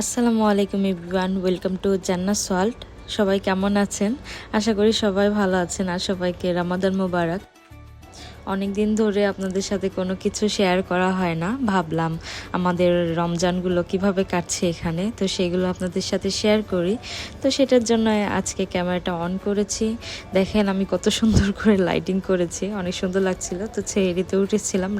আসসালামু আলাইকুম everyone, welcome to Janna salt সবাই কেমন আছেন? আশা করি সবাই ভালো আছেন আর সবাইকে রামাদান মোবারক। অনেক দিন ধরে আপনাদের সাথে কোনো কিছু শেয়ার করা হয় না, ভাবলাম আমাদের রমজানগুলো কীভাবে কাটছে এখানে, তো সেগুলো আপনাদের সাথে শেয়ার করি। তো সেটার জন্য আজকে ক্যামেরাটা অন করেছি। দেখেন আমি কত সুন্দর করে লাইটিং করেছি, অনেক সুন্দর লাগছিল। তো ছেড়িতে উঠেছিলাম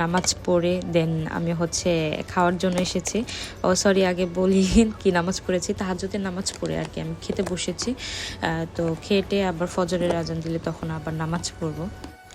নামাজ পড়ে দেন আমি হচ্ছে খাওয়ার জন্য এসেছি। ও সরি আগে বলি কি নামাজ পড়েছি তাহাজতে নামাজ পড়ে আর কি, আমি খেতে বসেছি। তো খেটে আবার ফজরের আজান দিলে তখন আবার নামাজ পড়ব।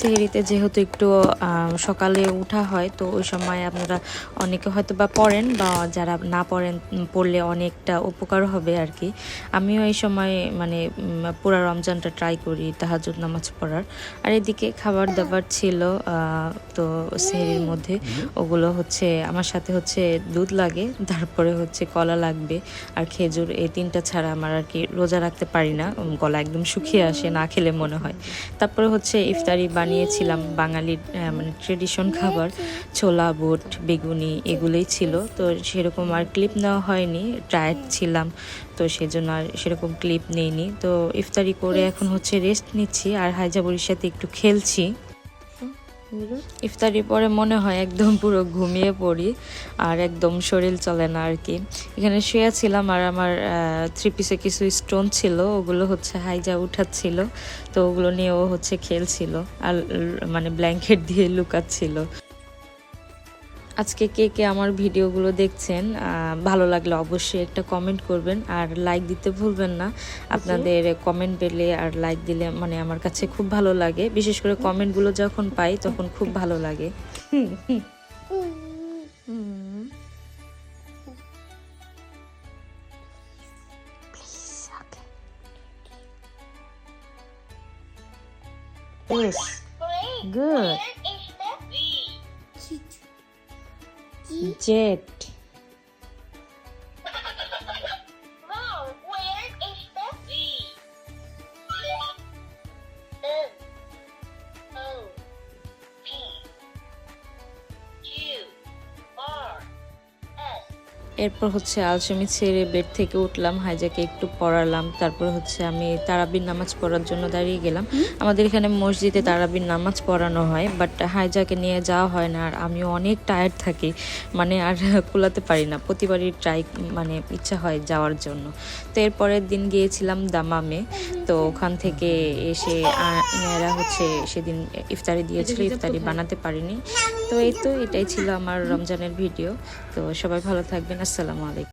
সেহেরিতে যেহেতু একটু সকালে উঠা হয়, তো ওই সময় আপনারা অনেকে হয়তো বা পড়েন বা যারা না পড়েন পড়লে অনেকটা উপকার হবে আর কি। আমিও এই সময় মানে পুরা রমজানটা ট্রাই করি তাহাজুদ নামাজ পড়ার। আর এদিকে খাবার দাবার ছিল তো সেহেরির মধ্যে। ওগুলো হচ্ছে, আমার সাথে হচ্ছে দুধ লাগে, তারপরে হচ্ছে কলা লাগবে। আর খেজুর, এই তিনটা ছাড়া আমার আর কি রোজা রাখতে পারি না। গলা একদম শুকিয়ে আসে, না খেলে মনে হয়। তারপরে হচ্ছে ইফতারি বানিয়েছিলাম বাঙালির মানে ট্রেডিশন খাবার ছোলা বুট বেগুনি এগুলোই ছিল। তো সেরকম আর ক্লিপ নেওয়া হয়নি টায়ার্ড ছিলাম। তো সেজন্য আর সেরকম ক্লিপ নেইনি। তো ইফতারি করে এখন হচ্ছে রেস্ট নিচ্ছি। আর হাইজাবুরির সাথে একটু খেলছি। ইফতারি পরে মনে হয় একদম পুরো ঘুমিয়ে পড়ি আর একদম শরীর চলে না আর কি। এখানে শুয়েছিলাম আর আমার থ্রি পিসে কিছু স্টোন ছিল, ওগুলো হচ্ছে হাইজা উঠাচ্ছিল, তো ওগুলো নিয়ে ও হচ্ছে খেলছিল আর মানে ব্ল্যাঙ্কেট দিয়ে লুকাচ্ছিল। আজকে কে কে আমার ভিডিওগুলো দেখছেন ভালো লাগলে অবশ্যই একটা কমেন্ট করবেন আর লাইক দিতে ভুলবেন না আপনাদের কমেন্ট পেলে আর লাইক দিলে মানে আমার কাছে খুব ভালো লাগে বিশেষ করে কমেন্টগুলো যখন পাই তখন খুব ভালো লাগে Yes. Good. Jet. এরপর হচ্ছে আলসেমি ছেড়ে বেড থেকে উঠলাম হাইজাকে একটু পড়ালাম তারপর হচ্ছে আমি তারাবির নামাজ পড়ার জন্য দাঁড়িয়ে গেলাম। আমাদের এখানে মসজিদে তারাবির নামাজ পড়ানো হয় বাট হাইজাকে নিয়ে যাওয়া হয় না আর আমিও অনেক টায়ার্ড থাকি মানে আর কুলাতে পারি না প্রতিবারই ট্রাই মানে ইচ্ছা হয় যাওয়ার জন্য। তো এরপরের দিন গিয়েছিলাম দামামে তো ওখান থেকে এসে মেয়েরা হচ্ছে সেদিন ইফতারি দিয়েছিল ইফতারি বানাতে পারিনি। তো এই তো এটাই ছিল আমার রমজানের ভিডিও তো সবাই ভালো থাকবেন আসসালামু আলাইকুম।